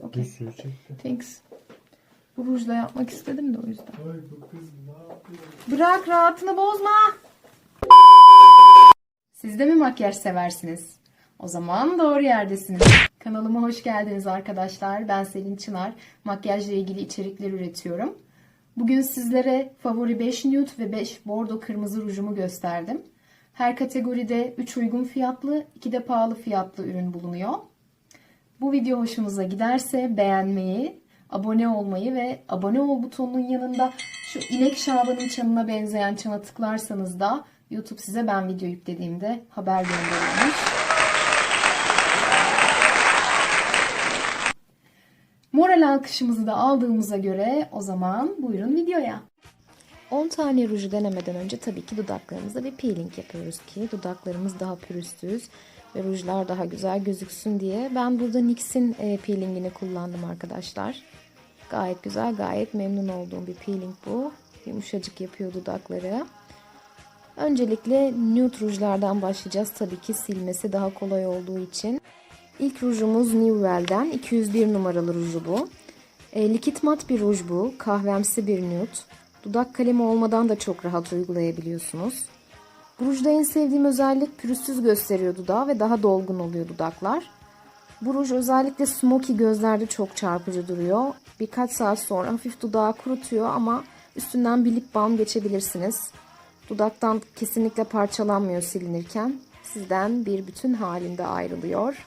çekti. Bir Okey. sürü çekti. Thanks. Bu rujla yapmak istedim de o yüzden. Ay bu kız ne yapıyor? Bırak rahatını bozma. Siz de mi makyaj seversiniz? O zaman doğru yerdesiniz. Kanalıma hoş geldiniz arkadaşlar. Ben Selin Çınar. Makyajla ilgili içerikler üretiyorum. Bugün sizlere favori 5 nude ve 5 bordo kırmızı rujumu gösterdim. Her kategoride 3 uygun fiyatlı, 2 de pahalı fiyatlı ürün bulunuyor. Bu video hoşunuza giderse beğenmeyi, abone olmayı ve abone ol butonunun yanında şu inek şabanın çanına benzeyen çana tıklarsanız da YouTube size ben video yüklediğimde haber gönderiyormuş. Moral alkışımızı da aldığımıza göre o zaman buyurun videoya. 10 tane ruju denemeden önce tabii ki dudaklarımıza bir peeling yapıyoruz ki dudaklarımız daha pürüzsüz rujlar daha güzel gözüksün diye. Ben burada NYX'in e, peelingini kullandım arkadaşlar. Gayet güzel, gayet memnun olduğum bir peeling bu. Yumuşacık yapıyor dudakları. Öncelikle nude rujlardan başlayacağız. Tabii ki silmesi daha kolay olduğu için. İlk rujumuz New Well'den 201 numaralı ruju bu. E, likit mat bir ruj bu. Kahvemsi bir nude. Dudak kalemi olmadan da çok rahat uygulayabiliyorsunuz. Bu rujda en sevdiğim özellik pürüzsüz gösteriyor dudağı ve daha dolgun oluyor dudaklar. Bu ruj özellikle smoky gözlerde çok çarpıcı duruyor. Birkaç saat sonra hafif dudağı kurutuyor ama üstünden bir lip balm geçebilirsiniz. Dudaktan kesinlikle parçalanmıyor silinirken. Sizden bir bütün halinde ayrılıyor.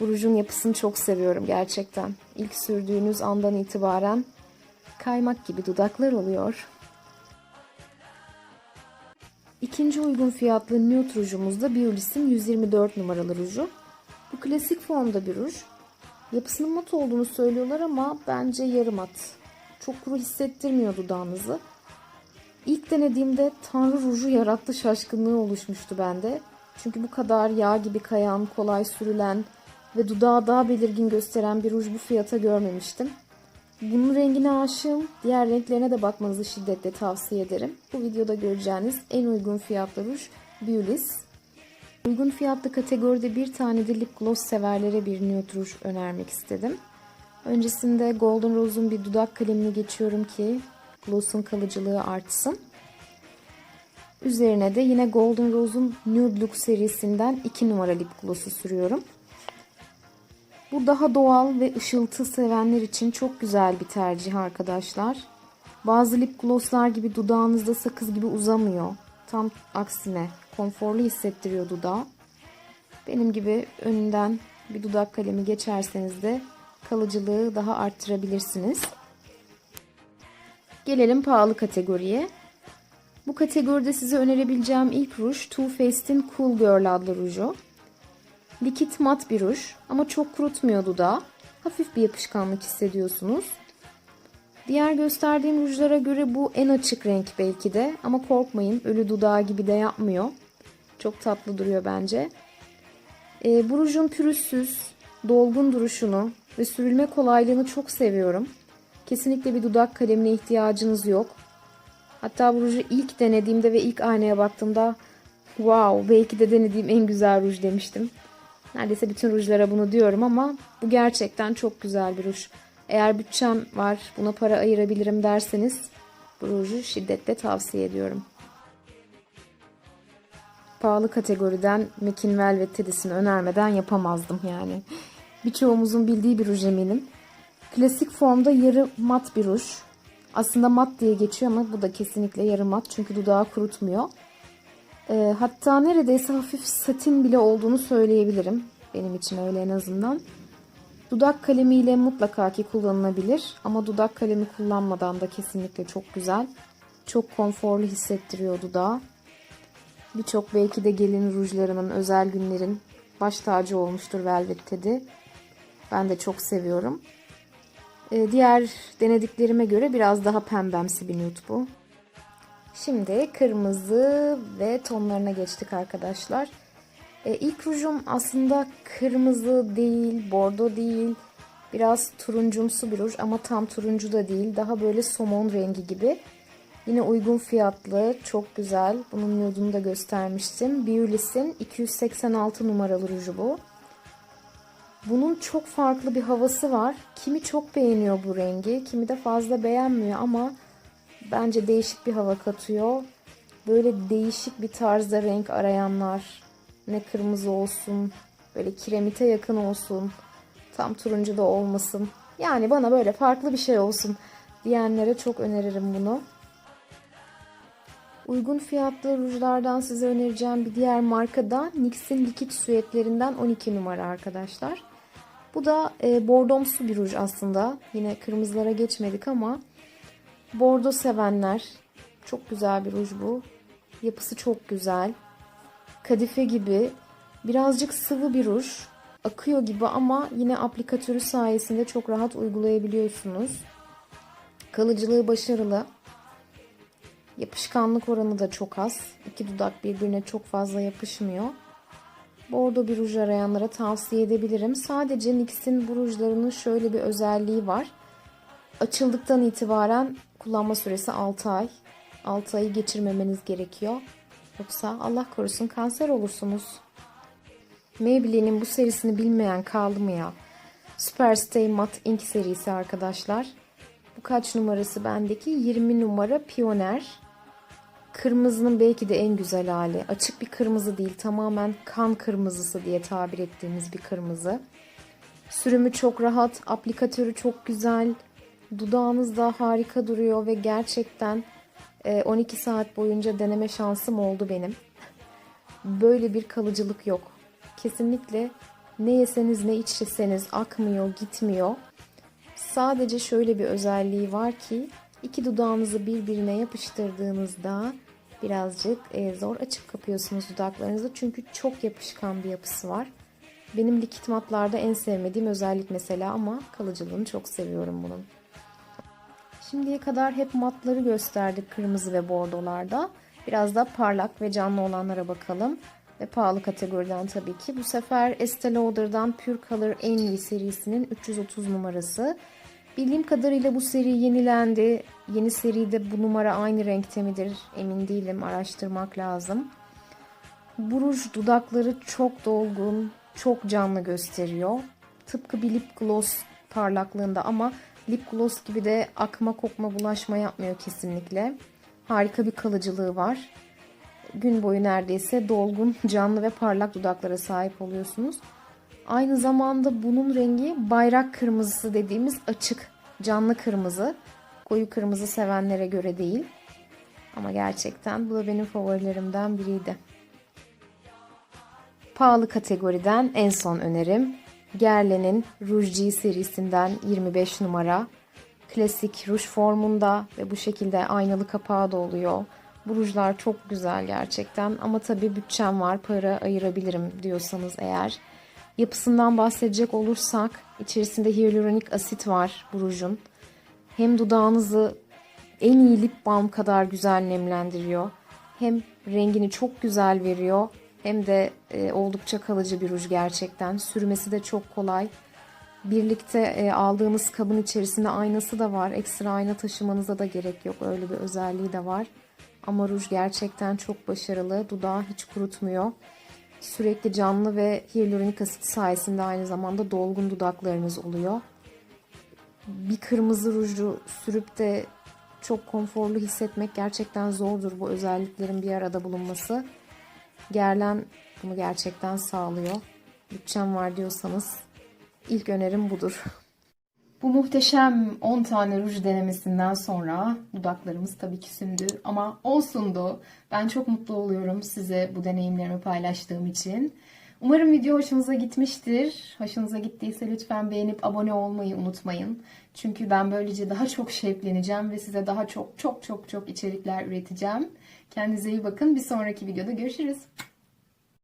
Bu rujun yapısını çok seviyorum gerçekten. İlk sürdüğünüz andan itibaren kaymak gibi dudaklar oluyor. İkinci uygun fiyatlı nude rujumuz da Biolis'in 124 numaralı ruju. Bu klasik formda bir ruj. Yapısının mat olduğunu söylüyorlar ama bence yarı mat. Çok kuru hissettirmiyor dudağınızı. İlk denediğimde Tanrı ruju yarattı şaşkınlığı oluşmuştu bende. Çünkü bu kadar yağ gibi kayan, kolay sürülen ve dudağı daha belirgin gösteren bir ruj bu fiyata görmemiştim. Bunun rengine aşığım. Diğer renklerine de bakmanızı şiddetle tavsiye ederim. Bu videoda göreceğiniz en uygun fiyatlı ruj Beulis. Uygun fiyatlı kategoride bir tane de lip gloss severlere bir nude ruj önermek istedim. Öncesinde Golden Rose'un bir dudak kalemini geçiyorum ki gloss'un kalıcılığı artsın. Üzerine de yine Golden Rose'un Nude Look serisinden 2 numara lip gloss'u sürüyorum. Bu daha doğal ve ışıltı sevenler için çok güzel bir tercih arkadaşlar. Bazı lip glosslar gibi dudağınızda sakız gibi uzamıyor. Tam aksine konforlu hissettiriyor dudağı. Benim gibi önünden bir dudak kalemi geçerseniz de kalıcılığı daha arttırabilirsiniz. Gelelim pahalı kategoriye. Bu kategoride size önerebileceğim ilk ruj Too Faced'in Cool Girl adlı ruju. Likit mat bir ruj ama çok kurutmuyor dudağı. Hafif bir yapışkanlık hissediyorsunuz. Diğer gösterdiğim rujlara göre bu en açık renk belki de ama korkmayın ölü dudağı gibi de yapmıyor. Çok tatlı duruyor bence. E, bu rujun pürüzsüz, dolgun duruşunu ve sürülme kolaylığını çok seviyorum. Kesinlikle bir dudak kalemine ihtiyacınız yok. Hatta bu ruju ilk denediğimde ve ilk aynaya baktığımda wow belki de denediğim en güzel ruj demiştim. Neredeyse bütün rujlara bunu diyorum ama bu gerçekten çok güzel bir ruj. Eğer bütçem var buna para ayırabilirim derseniz bu ruju şiddetle tavsiye ediyorum. Pahalı kategoriden Mekin Velvet Teddy'sini önermeden yapamazdım yani. Birçoğumuzun bildiği bir ruj eminim. Klasik formda yarı mat bir ruj. Aslında mat diye geçiyor ama bu da kesinlikle yarı mat çünkü dudağı kurutmuyor. E, hatta neredeyse hafif satin bile olduğunu söyleyebilirim. Benim için öyle en azından. Dudak kalemiyle mutlaka ki kullanılabilir ama dudak kalemi kullanmadan da kesinlikle çok güzel. Çok konforlu hissettiriyor dudağı. Birçok belki de gelin rujlarının özel günlerin baş tacı olmuştur Velvet Teddy. Ben de çok seviyorum. Ee, diğer denediklerime göre biraz daha pembemsi bir nude bu. Şimdi kırmızı ve tonlarına geçtik arkadaşlar. Ee, ilk rujum aslında kırmızı değil, bordo değil. Biraz turuncumsu bir ruj ama tam turuncu da değil. Daha böyle somon rengi gibi. Yine uygun fiyatlı, çok güzel. Bunun nude'unu da göstermiştim. Beulis'in 286 numaralı ruju bu. Bunun çok farklı bir havası var. Kimi çok beğeniyor bu rengi, kimi de fazla beğenmiyor ama bence değişik bir hava katıyor. Böyle değişik bir tarzda renk arayanlar, ne kırmızı olsun, böyle kiremite yakın olsun, tam turuncu da olmasın. Yani bana böyle farklı bir şey olsun diyenlere çok öneririm bunu. Uygun fiyatlı rujlardan size önereceğim bir diğer marka da NYX'in likit süetlerinden 12 numara arkadaşlar. Bu da e, bordomsu bir ruj aslında. Yine kırmızılara geçmedik ama bordo sevenler çok güzel bir ruj bu. Yapısı çok güzel. Kadife gibi birazcık sıvı bir ruj. Akıyor gibi ama yine aplikatörü sayesinde çok rahat uygulayabiliyorsunuz. Kalıcılığı başarılı. Yapışkanlık oranı da çok az. İki dudak birbirine çok fazla yapışmıyor. Bordo bir ruj arayanlara tavsiye edebilirim. Sadece NYX'in bu rujlarının şöyle bir özelliği var. Açıldıktan itibaren kullanma süresi 6 ay. 6 ayı geçirmemeniz gerekiyor. Yoksa Allah korusun kanser olursunuz. Maybelline'in bu serisini bilmeyen kaldı mı ya? Superstay Matte Ink serisi arkadaşlar. Bu kaç numarası bendeki? 20 numara Pioneer. Kırmızının belki de en güzel hali. Açık bir kırmızı değil, tamamen kan kırmızısı diye tabir ettiğimiz bir kırmızı. Sürümü çok rahat, aplikatörü çok güzel. Dudağınız da harika duruyor ve gerçekten e, 12 saat boyunca deneme şansım oldu benim. Böyle bir kalıcılık yok. Kesinlikle ne yeseniz ne içseniz akmıyor, gitmiyor. Sadece şöyle bir özelliği var ki iki dudağınızı birbirine yapıştırdığınızda birazcık e, zor açıp kapıyorsunuz dudaklarınızı. Çünkü çok yapışkan bir yapısı var. Benim likit matlarda en sevmediğim özellik mesela ama kalıcılığını çok seviyorum bunun. Şimdiye kadar hep matları gösterdik kırmızı ve bordolarda. Biraz da parlak ve canlı olanlara bakalım. Ve pahalı kategoriden tabii ki. Bu sefer Estee Lauder'dan Pure Color en iyi serisinin 330 numarası. Bildiğim kadarıyla bu seri yenilendi. Yeni seride bu numara aynı renkte midir emin değilim. Araştırmak lazım. Bu ruj dudakları çok dolgun, çok canlı gösteriyor. Tıpkı bir lip gloss parlaklığında ama lip gloss gibi de akma kokma bulaşma yapmıyor kesinlikle. Harika bir kalıcılığı var. Gün boyu neredeyse dolgun, canlı ve parlak dudaklara sahip oluyorsunuz. Aynı zamanda bunun rengi bayrak kırmızısı dediğimiz açık, canlı kırmızı. Koyu kırmızı sevenlere göre değil. Ama gerçekten bu da benim favorilerimden biriydi. Pahalı kategoriden en son önerim Guerlain'in Rouge G serisinden 25 numara. Klasik ruj formunda ve bu şekilde aynalı kapağı da oluyor. Bu rujlar çok güzel gerçekten ama tabii bütçem var para ayırabilirim diyorsanız eğer. Yapısından bahsedecek olursak içerisinde hyaluronik asit var bu rujun. Hem dudağınızı en iyi lip balm kadar güzel nemlendiriyor. Hem rengini çok güzel veriyor hem de e, oldukça kalıcı bir ruj gerçekten. Sürmesi de çok kolay. Birlikte e, aldığınız kabın içerisinde aynası da var. Ekstra ayna taşımanıza da gerek yok. Öyle bir özelliği de var. Ama ruj gerçekten çok başarılı. Dudağı hiç kurutmuyor. Sürekli canlı ve hyaluronik asit sayesinde aynı zamanda dolgun dudaklarınız oluyor. Bir kırmızı ruju sürüp de çok konforlu hissetmek gerçekten zordur bu özelliklerin bir arada bulunması. Gerlen bunu gerçekten sağlıyor. Bütçem var diyorsanız ilk önerim budur. Bu muhteşem 10 tane ruj denemesinden sonra dudaklarımız tabii ki sündü ama olsundu. Ben çok mutlu oluyorum size bu deneyimlerimi paylaştığım için. Umarım video hoşunuza gitmiştir. Hoşunuza gittiyse lütfen beğenip abone olmayı unutmayın. Çünkü ben böylece daha çok şevkleneceğim ve size daha çok çok çok çok içerikler üreteceğim. Kendinize iyi bakın. Bir sonraki videoda görüşürüz.